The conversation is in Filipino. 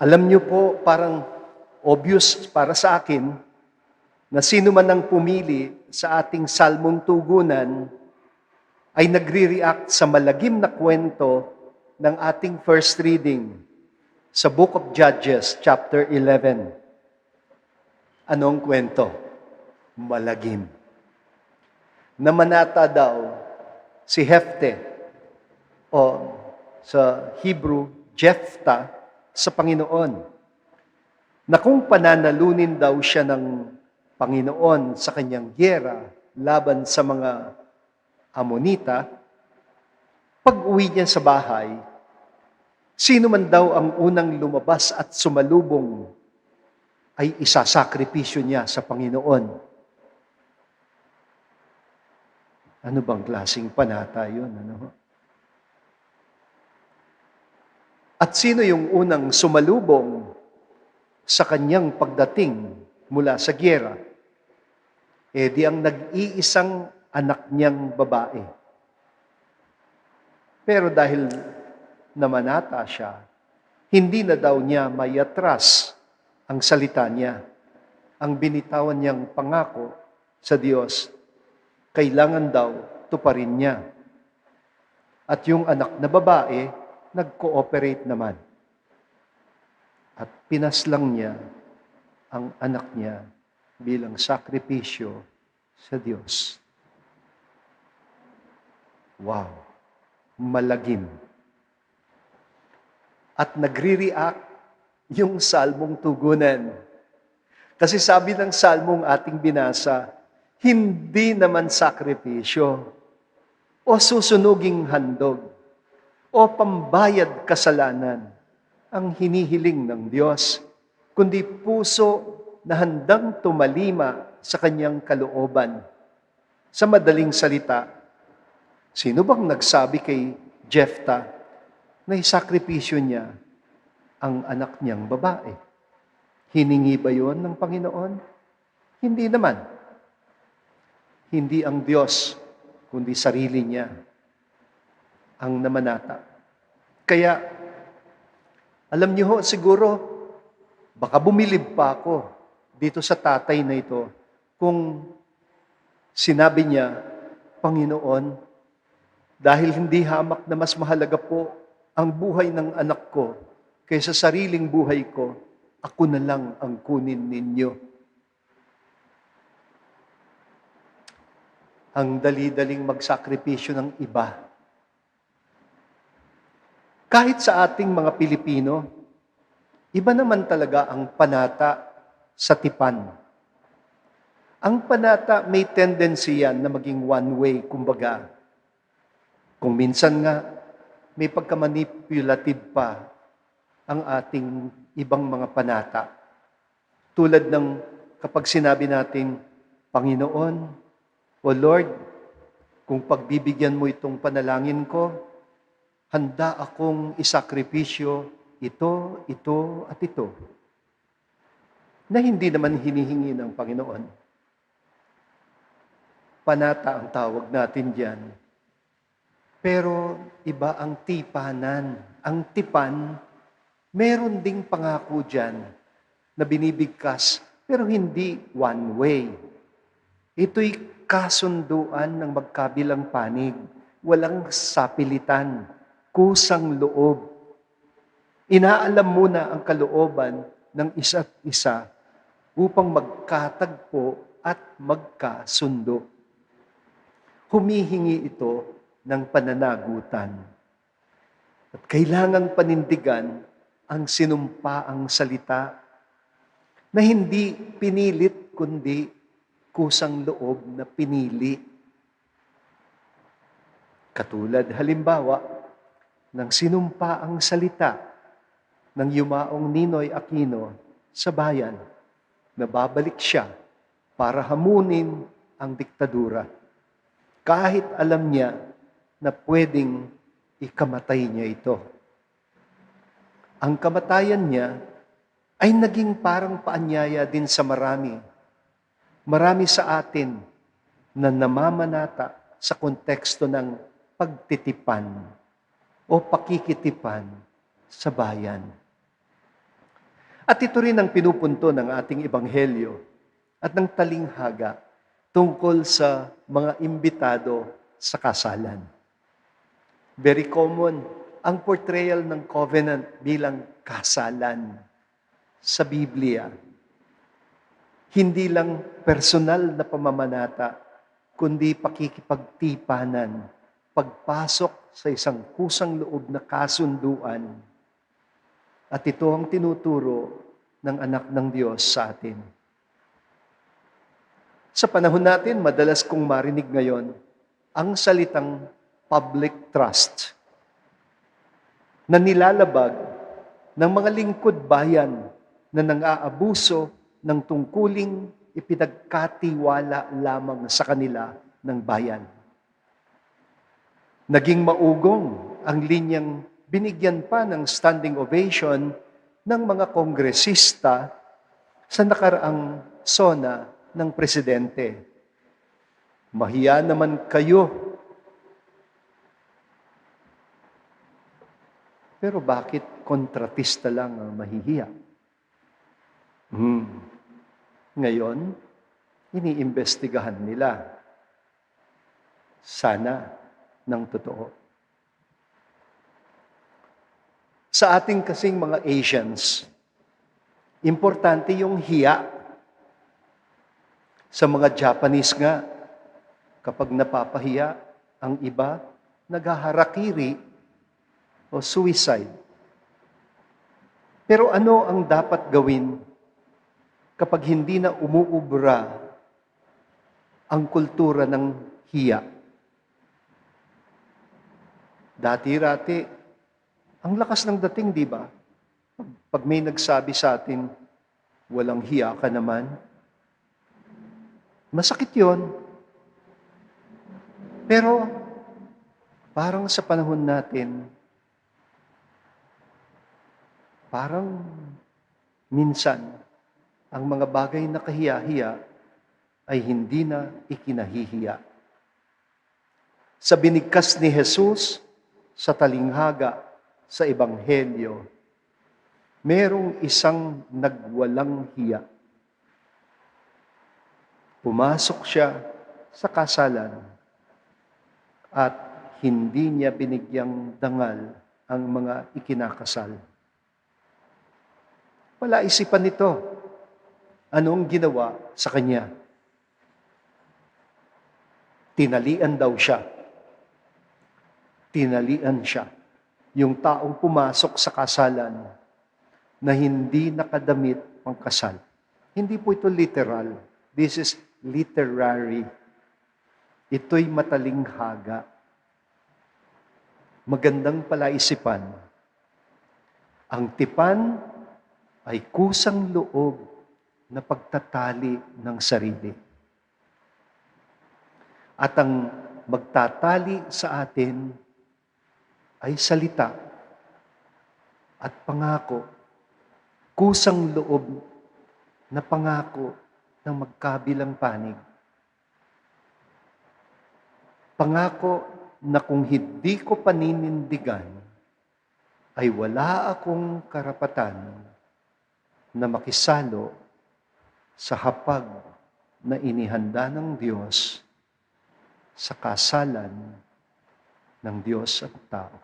Alam niyo po, parang obvious para sa akin na sino man ang pumili sa ating salmong tugunan ay nagre-react sa malagim na kwento ng ating first reading sa Book of Judges, chapter 11. Anong kwento? Malagim. Namanata daw si Hefte o sa Hebrew, Jephthah, sa Panginoon. Na kung pananalunin daw siya ng Panginoon sa kanyang gyera laban sa mga Amonita, pag uwi niya sa bahay, sino man daw ang unang lumabas at sumalubong ay isasakripisyo niya sa Panginoon. Ano bang klaseng panata yun? Ano? At sino yung unang sumalubong sa kanyang pagdating mula sa gyera? Eh di ang nag-iisang anak niyang babae. Pero dahil namanata siya, hindi na daw niya mayatras ang salita niya. Ang binitawan niyang pangako sa Diyos, kailangan daw tuparin niya. At yung anak na babae, nag-cooperate naman. At pinaslang niya ang anak niya bilang sakripisyo sa Diyos. Wow! Malagim. At nagre-react yung salmong tugunan. Kasi sabi ng salmong ating binasa, hindi naman sakripisyo o susunuging handog o pambayad kasalanan ang hinihiling ng Diyos, kundi puso na handang tumalima sa kanyang kalooban. Sa madaling salita, sino bang nagsabi kay Jephthah na isakripisyo niya ang anak niyang babae? Hiningi ba yon ng Panginoon? Hindi naman. Hindi ang Diyos, kundi sarili niya ang namanata. Kaya, alam niyo ho, siguro, baka bumilib pa ako dito sa tatay na ito kung sinabi niya, Panginoon, dahil hindi hamak na mas mahalaga po ang buhay ng anak ko kaysa sariling buhay ko, ako na lang ang kunin ninyo. Ang dali-daling magsakripisyo ng iba. Kahit sa ating mga Pilipino, iba naman talaga ang panata sa tipan. Ang panata may tendency yan na maging one way, kumbaga. Kung minsan nga, may pagkamanipulative pa ang ating ibang mga panata. Tulad ng kapag sinabi natin, Panginoon, O Lord, kung pagbibigyan mo itong panalangin ko, handa akong isakripisyo ito, ito, at ito. Na hindi naman hinihingi ng Panginoon. Panata ang tawag natin diyan. Pero iba ang tipanan. Ang tipan, meron ding pangako diyan na binibigkas, pero hindi one way. Ito'y kasunduan ng magkabilang panig. Walang sapilitan, kusang loob. Inaalam muna ang kalooban ng isa't isa upang magkatagpo at magkasundo. Humihingi ito ng pananagutan. At kailangan panindigan ang sinumpaang salita na hindi pinilit kundi kusang loob na pinili. Katulad halimbawa ng sinumpaang salita ng yumaong Ninoy Aquino sa bayan na babalik siya para hamunin ang diktadura. Kahit alam niya na pwedeng ikamatay niya ito. Ang kamatayan niya ay naging parang paanyaya din sa marami. Marami sa atin na namamanata sa konteksto ng pagtitipan o pakikitipan sa bayan. At ito rin ang pinupunto ng ating ebanghelyo at ng talinghaga tungkol sa mga imbitado sa kasalan. Very common ang portrayal ng covenant bilang kasalan sa Biblia. Hindi lang personal na pamamanata, kundi pakikipagtipanan, pagpasok sa isang kusang loob na kasunduan. At ito ang tinuturo ng anak ng Diyos sa atin. Sa panahon natin, madalas kong marinig ngayon ang salitang public trust na nilalabag ng mga lingkod bayan na nang-aabuso ng tungkuling ipinagkatiwala lamang sa kanila ng bayan. Naging maugong ang linyang binigyan pa ng standing ovation ng mga kongresista sa nakaraang sona ng presidente. Mahiya naman kayo. Pero bakit kontratista lang ang mahihiya? Hmm. Ngayon, iniimbestigahan nila. Sana ng totoo. Sa ating kasing mga Asians, importante yung hiya. Sa mga Japanese nga, kapag napapahiya ang iba, naghaharakiri o suicide. Pero ano ang dapat gawin kapag hindi na umuubra ang kultura ng hiya? Dati-rati, ang lakas ng dating, di ba? Pag may nagsabi sa atin, walang hiya ka naman, masakit yon. Pero, parang sa panahon natin, parang minsan, ang mga bagay na kahiya-hiya ay hindi na ikinahihiya. Sa binigkas ni Jesus, sa talinghaga, sa Ebanghelyo, merong isang nagwalang hiya. Pumasok siya sa kasalan at hindi niya binigyang dangal ang mga ikinakasal. Palaisipan nito, anong ginawa sa kanya? Tinalian daw siya. Tinalian siya. Yung taong pumasok sa kasalan na hindi nakadamit pang kasal. Hindi po ito literal. This is literary. Ito'y matalinghaga. Magandang palaisipan. Ang tipan ay kusang loob na pagtatali ng sarili. At ang magtatali sa atin ay salita at pangako, kusang loob na pangako ng magkabilang panig. Pangako na kung hindi ko paninindigan, ay wala akong karapatan na makisalo sa hapag na inihanda ng Diyos sa kasalan ng Diyos at tao.